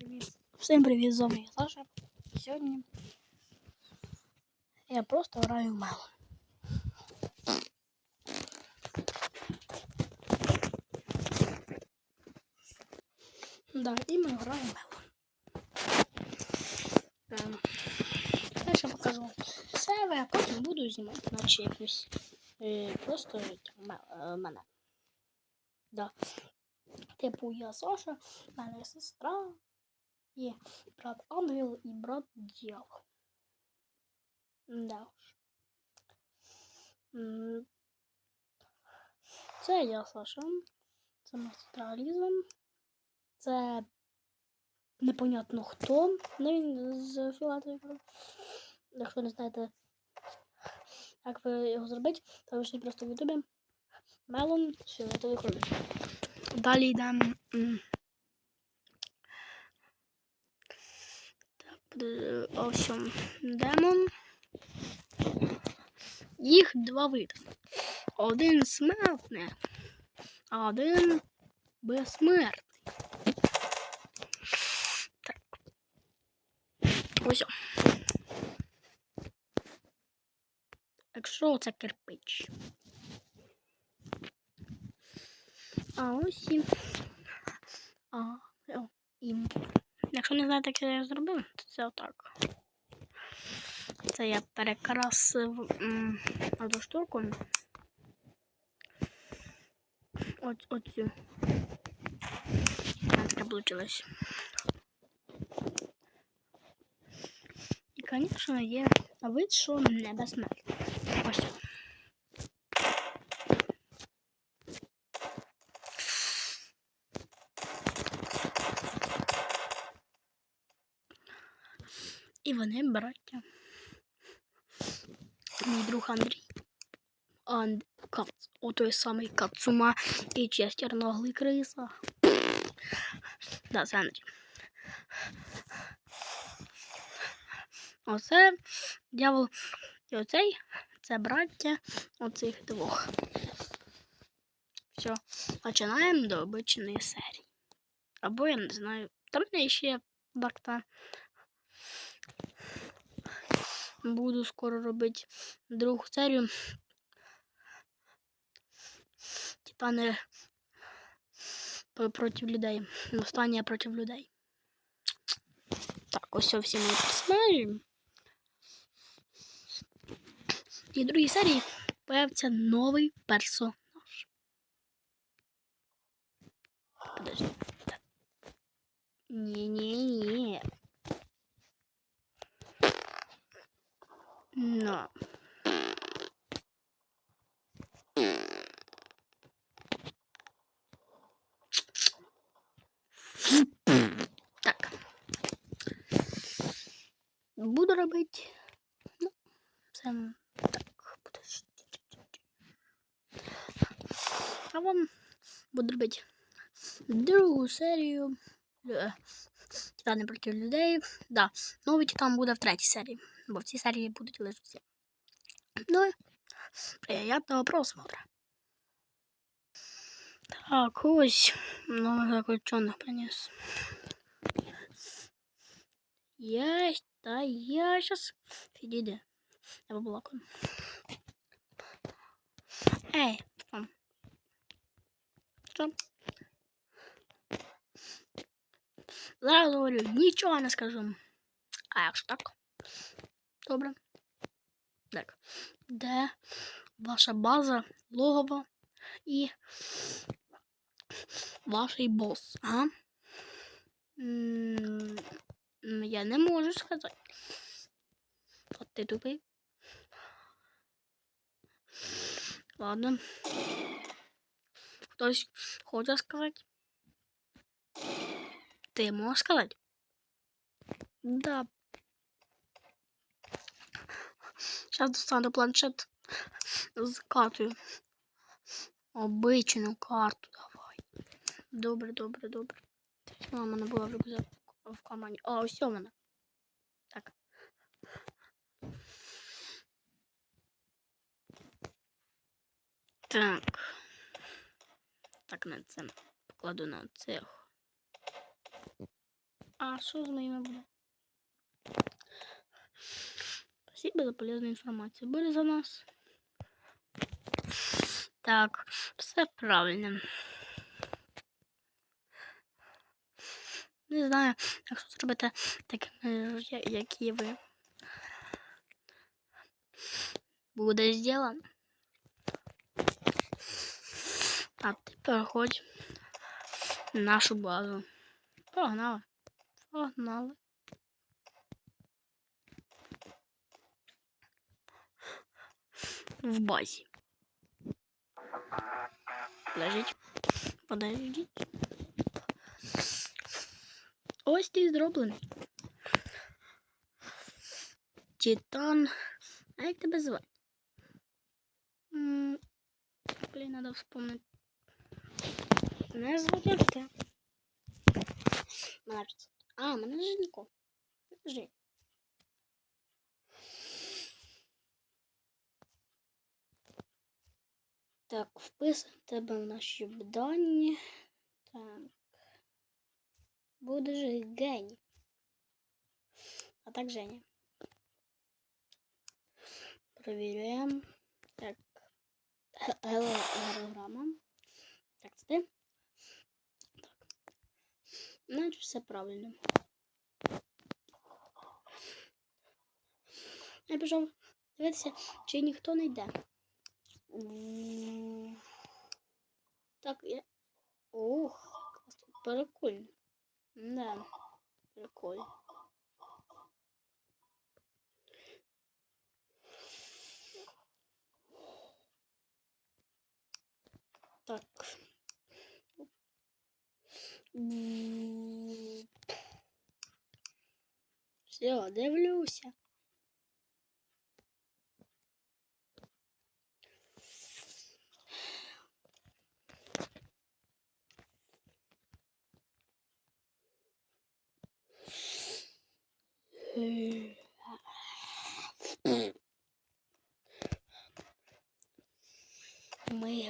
Привіт. Всім привіт, з вами я Саша. Сьогодні я просто граю в мело. Да, і ми граємо мело. Ем, Я ще покажу себе, а потім буду знімати наче якусь е, просто ме- е, мене. Да. Типу я Саша, мене сестра, є брат Ангел і брат Дьявол. Да уж. Це я Саша. Це сестра. Це непонятно хто. Ну він з Філатові. Якщо не знаєте, як ви його зробити, то пишіть просто в Ютубі. Мелон з фіолетових робить. Далі йдемо. м, Так, буде ось демон. Їх два види. Один смертний, а один безсмертний. Так. Ось. Якщо це кирпич. А ось і. А, о, і. Якщо не знаєте, як я його зробив, то це отак. Це я перекрасив м, одну штуку. От, оцю. Так таке вийшло. І, звісно, є вид, що не безсмертний. І вони браття. Мій друг Андрій. Анд... Кац... О той самий Кацума і Честер наглий криса. Да, це Андрій. Оце дьявол і оцей це браття оцих двох. Все, починаємо до обичної серії. Або я не знаю. Там в ще барта. Буду скоро робити другу серію. Титани п- проти людей. Восстання проти людей. Так, ось всі мої персонажі. І в другій серії появиться новий персонаж. Подожди. Так. Ні-ні-ні. Но. Так. Буду робити. Ну, це так. А вам буду робити другу серію. е, Титани проти людей. Да, новий титан буде в третій серії, бо в цій серії будуть лише. Ну, і приятного просмотра. Так, ось нових заключених приніс. Я, та я сейчас... Підійди. Я побалакаю. Ей, там. Що? Зараз говорю, нічого не скажу. А якщо так? Добре. Так. Де ваша база, логово і ваш бос, а? Я не можу сказати. От ти тупий. Ладно. Хтось хоче сказати? Ти можеш сказати? Да. Сейчас достану планшет з картою. Обичну карту давай. Добре, добре, добре. Вона в мене була в рюкзаку в кармані. А, ось у мене. Так. Так. Так, на це покладу на цех. А що з моїми буде? Спасибо за полезну інформацію. Були за нас. Так, все правильно. Не знаю, якщо зробити такими, як і ви. Буде зроблено. А ти переходь в нашу базу. Погнали. Погнали. В базі. Лежить. Подождіть. Ось ти зроблений. Титан. А як тебе звати? М, Блін, надо вспомнити. Мене звати Артем. Мене ж- А, мене Женько. Жень. Так, вписуємо тебе в наші дані. Так. Будеш геній. А так Женя. Провіряємо. Так. Ге- ге- Так, це ти? Так. Значить, все правильно. Я пішов дивитися, чи ніхто не йде. Так, я. Класно. прикольно. Да, прикольно. Так. Все, дивлюся. Ми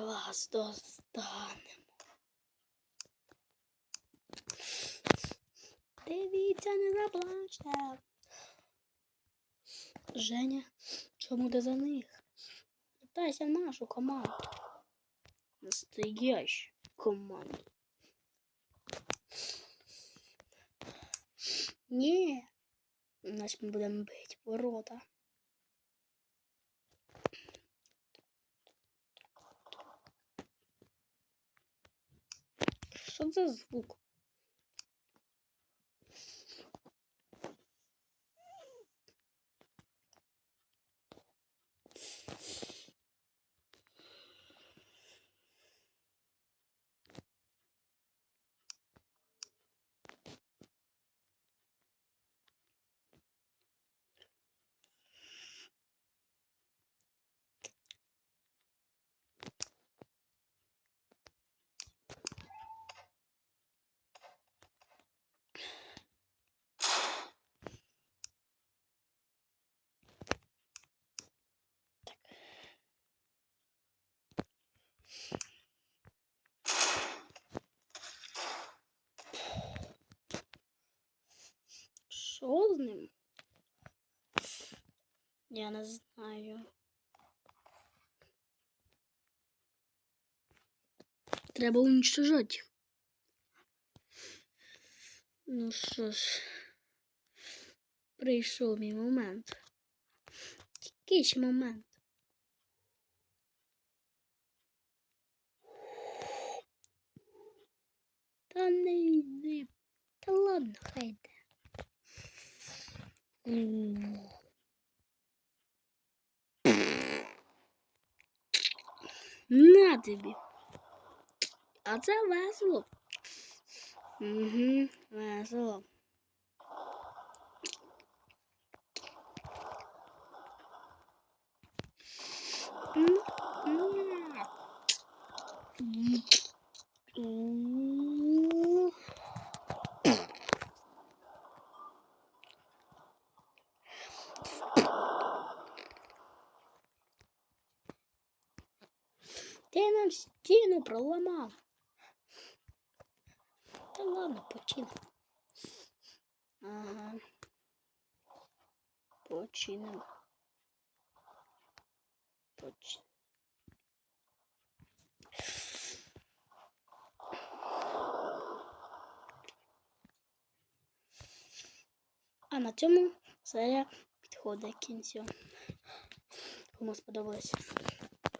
вас достанемо. Дивіться, не заплачте. Женя, чому ти за них? Вертайся в нашу команду. Настоящую команду. Ні. Значить ми будемо бити ворота. Що за звук? Що з ним? Я не знаю. Треба уничтожати. Ну що ж, прийшов мій момент. Який ще момент? Та не йди. Та ладно, хай йде. На тобі. А це весело. Угу, весело. М, Ти нам стіну проламав. Та ладно, починай. Ага. Починимо. Поч... А на цьому серія підходить кінцю. Кому сподобалось,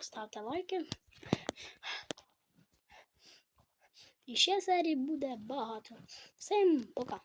ставте лайки. І ще серій буде багато. Всім пока!